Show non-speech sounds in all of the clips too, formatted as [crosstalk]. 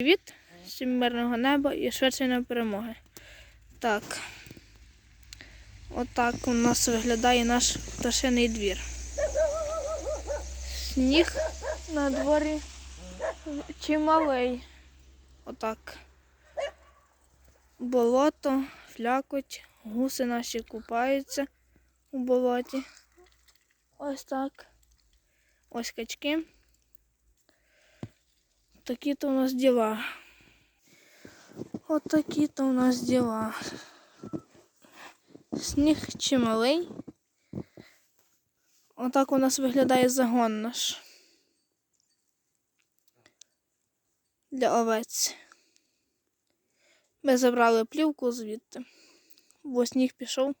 Привіт, всім мирного неба і швидшої перемоги. Так. Отак у нас виглядає наш пташиний двір. Сніг на дворі чималий. Отак. Болото, флякоть, гуси наші купаються у болоті. Ось так. Ось качки. Такі то у нас діла. От такі то у нас діла. Сніг чималий. Отак у нас виглядає загон наш. Для овець. Ми забрали плівку звідти, бо сніг пішов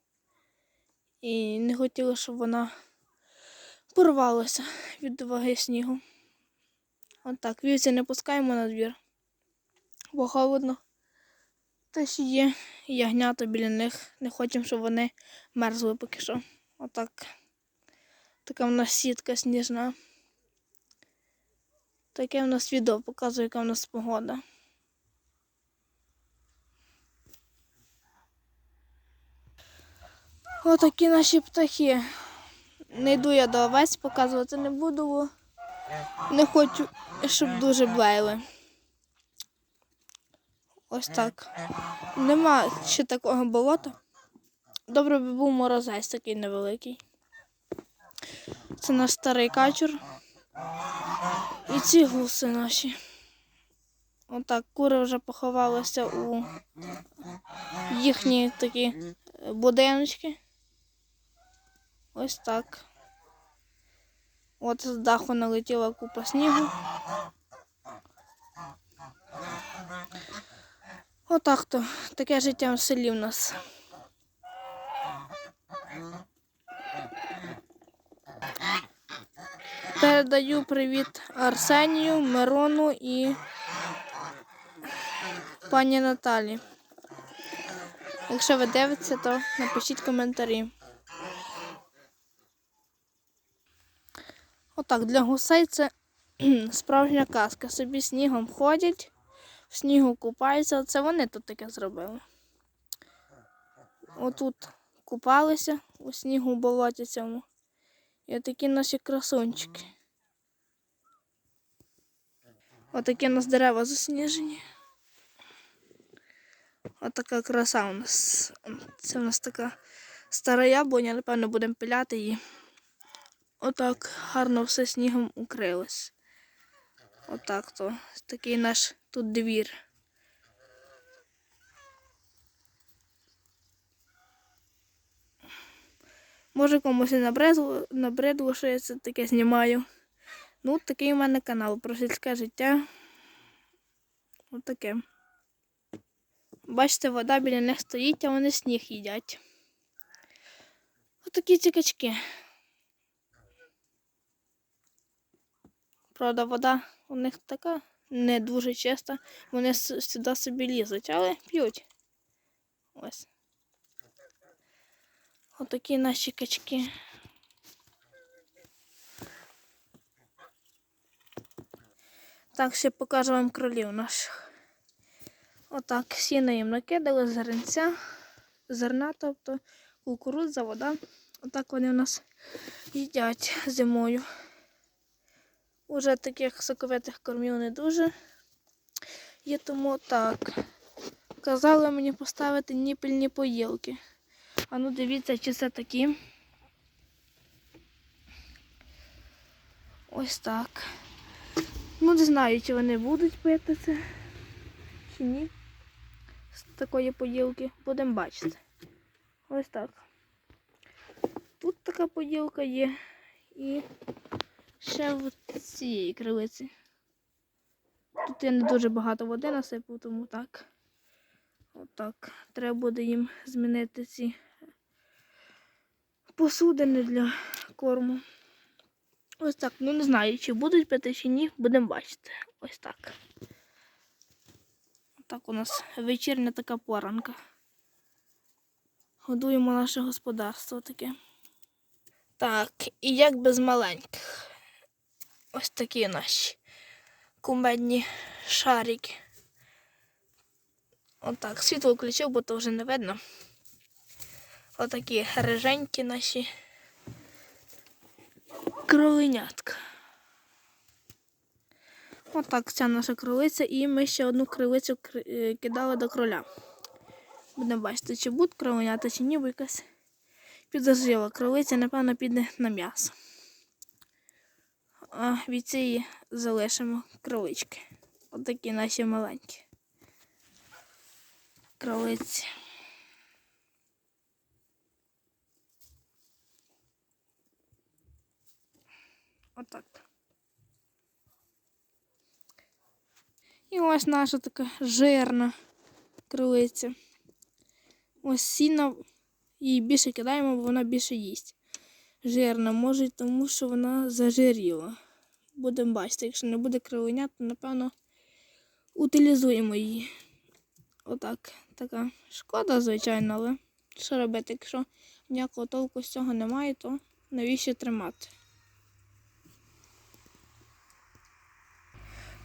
і не хотіли, щоб вона порвалася від ваги снігу. Отак, вівці не пускаємо на двір, бо холодно. Та ще є ягнята біля них. Не хочемо, щоб вони мерзли поки що. Отак. Така в нас сітка сніжна. Таке в нас відео показує, яка в нас погода. Отакі наші птахи. Не йду я до овець, показувати не буду. Не хочу, щоб дуже блейли. Ось так. Нема ще такого болота. Добре би був морозець такий невеликий. Це наш старий качур. І ці гуси наші. Отак, кури вже поховалися у їхні такі е, будиночки. Ось так. От з даху налетіла купа снігу. Отак то. Таке життя в селі в нас. Передаю привіт Арсенію, Мирону і пані Наталі. Якщо ви дивитеся, то напишіть коментарі. Отак, для гусей це [clears throat] справжня казка. Собі снігом ходять, в снігу купаються. Це вони тут таке зробили. Отут купалися у снігу болоті цьому. І такі наші красунчики. Отакі у нас дерева засніжені. Отака краса у нас. Це у нас така стара яблуня, напевно, будемо пиляти її. Отак гарно все снігом укрилось. Отак то. Такий наш тут двір. Може комусь і набридло, набридло, що я це таке знімаю. Ну, такий у мене канал про сільське життя. Отаке. Бачите, вода біля них стоїть, а вони сніг їдять. Отакі ці качки. Правда, вода у них така не дуже чиста. Вони сюди собі лізуть, але п'ють. Ось. Отакі наші качки. Так, ще покажу вам кролів наших. Отак, сіно їм накидали, зернця, зерна, тобто кукурудза, вода. Отак вони у нас їдять зимою. Уже таких соковитих кормів не дуже є, тому так. Казали мені поставити ніпельні поїлки. А ну дивіться, чи це такі. Ось так. Ну, не знаю, чи вони будуть пити це, чи ні. З такої поділки будемо бачити. Ось так. Тут така поділка є. І ще в цієї крилиці. Тут я не дуже багато води насипав, тому так. Отак. Треба буде їм змінити ці посудини для корму. Ось так. Ну не знаю, чи будуть пити, чи ні, будемо бачити. Ось так. Так у нас вечірня така поранка. Годуємо наше господарство таке. Так, і як без маленьких. Ось такі наші кумедні шарики. Отак, світло включив, бо то вже не видно. Отакі риженькі наші кроленятка. Отак ця наша кролиця, і ми ще одну крилицю е, кидали до кроля. Будемо бачити, чи будуть кроленята, чи ні, бо якась підозріла кролиця, напевно, піде на м'ясо. Від цієї залишимо кролички. Отакі наші маленькі. Кролиці. Отак. І ось наша така жирна крилиця. Ось сіна їй більше кидаємо, бо вона більше їсть. Жирна, може, тому що вона зажиріла. Будемо бачити, якщо не буде криленят, то напевно утилізуємо її. Отак. Така шкода, звичайно, але що робити, якщо ніякого толку з цього немає, то навіщо тримати?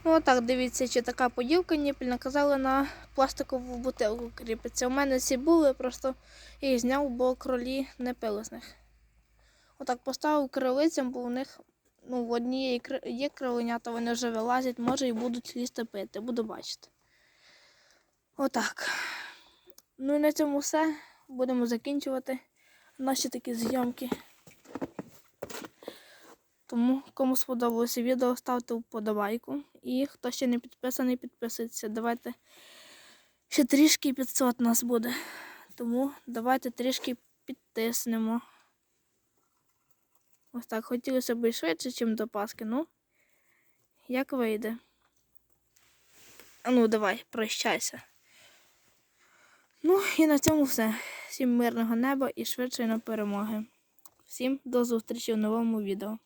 Ну отак, дивіться, чи така поділка ніпель наказали на пластикову бутилку кріпиться. У мене ці були, просто їх зняв, бо кролі не пили з них. Отак поставив крилицям, бо у них ну, в однієї є криленята, вони вже вилазять, може і будуть лізти пити, буду бачити. Отак. Ну і на цьому все. Будемо закінчувати наші такі зйомки. Тому, кому сподобалося відео, ставте вподобайку. І хто ще не підписаний, підписуйтесь. Давайте ще трішки 500 нас буде. Тому давайте трішки підтиснемо. Ось так, хотілося б і швидше, ніж до Пасхи. Ну, як вийде. А ну, давай, прощайся. Ну і на цьому все. Всім мирного неба і швидшої на перемоги. Всім до зустрічі в новому відео.